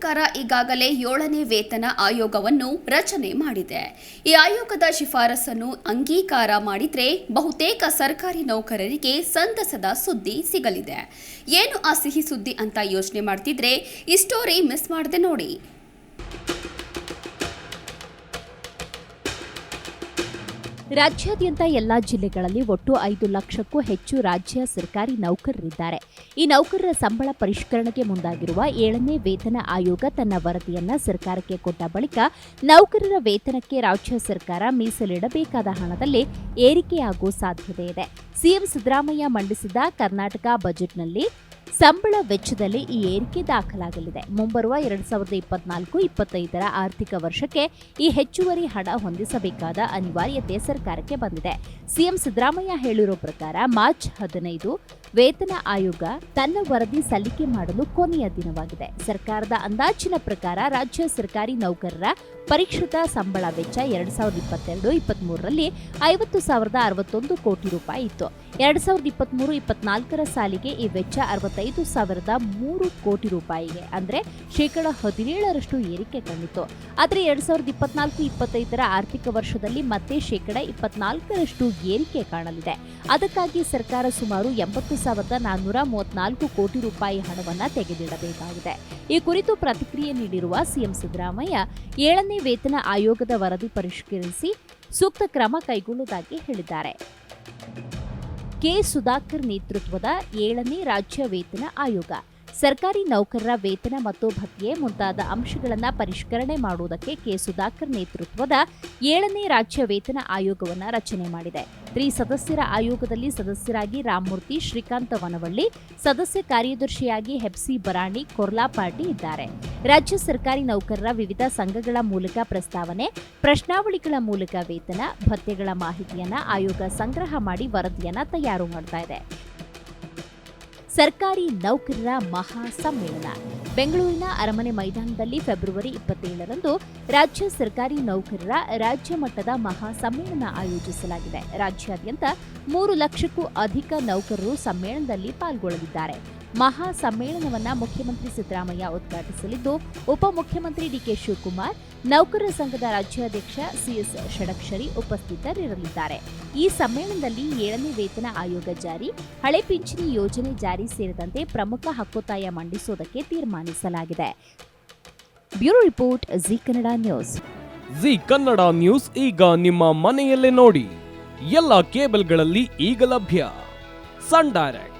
ಸರ್ಕಾರ ಈಗಾಗಲೇ ಏಳನೇ ವೇತನ ಆಯೋಗವನ್ನು ರಚನೆ ಮಾಡಿದೆ. ಈ ಆಯೋಗದ ಶಿಫಾರಸನ್ನು ಅಂಗೀಕಾರ ಮಾಡಿದ್ರೆ ಬಹುತೇಕ ಸರ್ಕಾರಿ ನೌಕರರಿಗೆ ಸಂತಸದ ಸುದ್ದಿ ಸಿಗಲಿದೆ. ಏನು ಆ ಸಿಹಿ ಸುದ್ದಿ ಅಂತ ಯೋಚನೆ ಮಾಡ್ತಿದ್ರೆ ಈ ಸ್ಟೋರಿ ಮಿಸ್ ಮಾಡದೆ ನೋಡಿ. ರಾಜ್ಯಾದ್ಯಂತ ಎಲ್ಲಾ ಜಿಲ್ಲೆಗಳಲ್ಲಿ ಒಟ್ಟು ಐದು ಲಕ್ಷಕ್ಕೂ ಹೆಚ್ಚು ರಾಜ್ಯ ಸರ್ಕಾರಿ ನೌಕರರಿದ್ದಾರೆ. ಈ ನೌಕರರ ಸಂಬಳ ಪರಿಷ್ಕರಣೆಗೆ ಮುಂದಾಗಿರುವ ಏಳನೇ ವೇತನ ಆಯೋಗ ತನ್ನ ವರದಿಯನ್ನ ಸರ್ಕಾರಕ್ಕೆ ಕೊಟ್ಟ ಬಳಿಕ ನೌಕರರ ವೇತನಕ್ಕೆ ರಾಜ್ಯ ಸರ್ಕಾರ ಮೀಸಲಿಡಬೇಕಾದ ಹಣದಲ್ಲಿ ಏರಿಕೆಯಾಗುವ ಸಾಧ್ಯತೆ ಇದೆ. ಸಿಎಂ ಸಿದ್ದರಾಮಯ್ಯ ಮಂಡಿಸಿದ ಕರ್ನಾಟಕ ಬಜೆಟ್ನಲ್ಲಿ ಸಂಬಳ ವೆಚ್ಚದಲ್ಲಿ ಈ ಏರಿಕೆ ದಾಖಲಾಗಲಿದೆ. ಮುಂಬರುವ ಎರಡ್ ಸಾವಿರದ ಇಪ್ಪತ್ನಾಲ್ಕು ಇಪ್ಪತ್ತೈದರ ಆರ್ಥಿಕ ವರ್ಷಕ್ಕೆ ಈ ಹೆಚ್ಚುವರಿ ಹಣ ಹೊಂದಿಸಬೇಕಾದ ಅನಿವಾರ್ಯತೆ ಸರ್ಕಾರಕ್ಕೆ ಬಂದಿದೆ. ಸಿಎಂ ಸಿದ್ದರಾಮಯ್ಯ ಹೇಳಿರೋ ಪ್ರಕಾರ ಮಾರ್ಚ್ ಹದಿನೈದು ವೇತನ ಆಯೋಗ ತನ್ನ ವರದಿ ಸಲ್ಲಿಕೆ ಮಾಡಲು ಕೊನೆಯ ದಿನವಾಗಿದೆ. ಸರ್ಕಾರದ ಅಂದಾಜಿನ ಪ್ರಕಾರ ರಾಜ್ಯ ಸರ್ಕಾರಿ ನೌಕರರ ಪರಿಷ್ಕೃತ ಸಂಬಳ ವೆಚ್ಚ ಎರಡ್ ಸಾವಿರದ ಇಪ್ಪತ್ತೆರಡು ಇಪ್ಪತ್ಮೂರರಲ್ಲಿ ಐವತ್ತು ಸಾವಿರದ ಅರವತ್ತೊಂದು ಕೋಟಿ ರೂಪಾಯಿ ಇತ್ತು. ಎರಡ್ ಸಾವಿರದ ಇಪ್ಪತ್ತ್ಮೂರು ಇಪ್ಪತ್ನಾಲ್ಕರ ಸಾಲಿಗೆ ಈ ವೆಚ್ಚ ಅರವತ್ತೈದು ಸಾವಿರದ ಮೂರು ಕೋಟಿ ರೂಪಾಯಿಗೆ. ಅಂದರೆ ಶೇಕಡ ಹದಿನೇಳರಷ್ಟು ಏರಿಕೆ ಕಂಡಿತು ಆದರೆ ಎರಡ್ ಸಾವಿರದ ಇಪ್ಪತ್ನಾಲ್ಕು ಇಪ್ಪತ್ತೈದರ ಆರ್ಥಿಕ ವರ್ಷದಲ್ಲಿ ಮತ್ತೆ ಶೇಕಡ ಇಪ್ಪತ್ನಾಲ್ಕರಷ್ಟು ಏರಿಕೆ ಕಾಣಲಿದೆ. ಅದಕ್ಕಾಗಿ ಸರ್ಕಾರ ಸುಮಾರು ಎಂಬತ್ತು ಸಾವಿರದ ನಾನ್ನೂರ ಮೂವತ್ನಾಲ್ಕು ಕೋಟಿ ರೂಪಾಯಿ ಹಣವನ್ನು ತೆಗೆದಿಡಬೇಕಾಗಿದೆ. ಈ ಕುರಿತು ಪ್ರತಿಕ್ರಿಯೆ ನೀಡಿರುವ ಸಿಎಂ ಸಿದ್ದರಾಮಯ್ಯ, ಏಳನೇ ವೇತನ ಆಯೋಗದ ವರದಿ ಪರಿಷ್ಕರಿಸಿ ಸೂಕ್ತ ಕ್ರಮ ಕೈಗೊಳ್ಳುವುದಾಗಿ ಹೇಳಿದ್ದಾರೆ. ಕೆ ಸುಧಾಕರ್ ನೇತೃತ್ವದ ಏಳನೇ ರಾಜ್ಯ ವೇತನ ಆಯೋಗ. ಸರ್ಕಾರಿ ನೌಕರರ ವೇತನ ಮತ್ತು ಭತ್ಯೆ ಮುಂತಾದ ಅಂಶಗಳನ್ನು ಪರಿಷ್ಕರಣೆ ಮಾಡುವುದಕ್ಕೆ ಕೆ. ಸುಧಾಕರ್ ನೇತೃತ್ವದ ಏಳನೇ ರಾಜ್ಯ ವೇತನ ಆಯೋಗವನ್ನು ರಚನೆ ಮಾಡಿದೆ. ತ್ರಿಸದಸ್ಯರ ಆಯೋಗದಲ್ಲಿ ಸದಸ್ಯರಾಗಿ ರಾಮಮೂರ್ತಿ ಶ್ರೀಕಾಂತ ವನವಳ್ಳಿ, ಸದಸ್ಯ ಕಾರ್ಯದರ್ಶಿಯಾಗಿ ಹೆಪ್ಸಿ ಬರಾಣಿ ಕೊರ್ಲಾಪಾಟಿ ಇದ್ದಾರೆ. ರಾಜ್ಯ ಸರ್ಕಾರಿ ನೌಕರರ ವಿವಿಧ ಸಂಘಗಳ ಮೂಲಕ ಪ್ರಸ್ತಾವನೆ, ಪ್ರಶ್ನಾವಳಿಗಳ ಮೂಲಕ ವೇತನ, ಭತ್ಯೆಗಳ ಮಾಹಿತಿಯನ್ನು ಆಯೋಗ ಸಂಗ್ರಹ ಮಾಡಿ ವರದಿಯನ್ನು ತಯಾರು ಮಾಡ್ತಾ ಇದೆ. ಸರ್ಕಾರಿ ನೌಕರರ ಮಹಾ ಸಮ್ಮೇಳನ. ಬೆಂಗಳೂರಿನ ಅರಮನೆ ಮೈದಾನದಲ್ಲಿ ಫೆಬ್ರವರಿ ಇಪ್ಪತ್ತೇಳರಂದು ರಾಜ್ಯ ಸರ್ಕಾರಿ ನೌಕರರ ರಾಜ್ಯ ಮಟ್ಟದ ಮಹಾ ಸಮ್ಮೇಳನ ಆಯೋಜಿಸಲಾಗಿದೆ. ರಾಜ್ಯಾದ್ಯಂತ ಮೂರು ಲಕ್ಷಕ್ಕೂ ಅಧಿಕ ನೌಕರರು ಸಮ್ಮೇಳನದಲ್ಲಿ ಪಾಲ್ಗೊಳ್ಳಲಿದ್ದಾರೆ. ಮಹಾ ಸಮ್ಮೇಳನವನ್ನ ಮುಖ್ಯಮಂತ್ರಿ ಸಿದ್ದರಾಮಯ್ಯ ಉದ್ಘಾಟಿಸಲಿದ್ದು ಉಪಮುಖ್ಯಮಂತ್ರಿ ಡಿಕೆ ಶಿವಕುಮಾರ್, ನೌಕರರ ಸಂಘದ ರಾಜ್ಯಾಧ್ಯಕ್ಷ ಸಿಎಸ್ ಷಡಕ್ಷರಿ ಉಪಸ್ಥಿತರಿರಲಿದ್ದಾರೆ. ಈ ಸಮ್ಮೇಳನದಲ್ಲಿ ಏಳನೇ ವೇತನ ಆಯೋಗ ಜಾರಿ, ಹಳೆ ಪಿಂಚಣಿ ಯೋಜನೆ ಜಾರಿ ಸೇರಿದಂತೆ ಪ್ರಮುಖ ಹಕ್ಕೊತ್ತಾಯ ಮಂಡಿಸುವುದಕ್ಕೆ ತೀರ್ಮಾನಿಸಲಾಗಿದೆ. Bureau report, Zee Kannada news. Zee Kannada news ಈಗ ನಿಮ್ಮ ಮನೆಯಲ್ಲೇ ನೋಡಿ. ಎಲ್ಲ ಕೇಬಲ್ಗಳಲ್ಲಿ ಈಗ ಲಭ್ಯ. Sun Direct.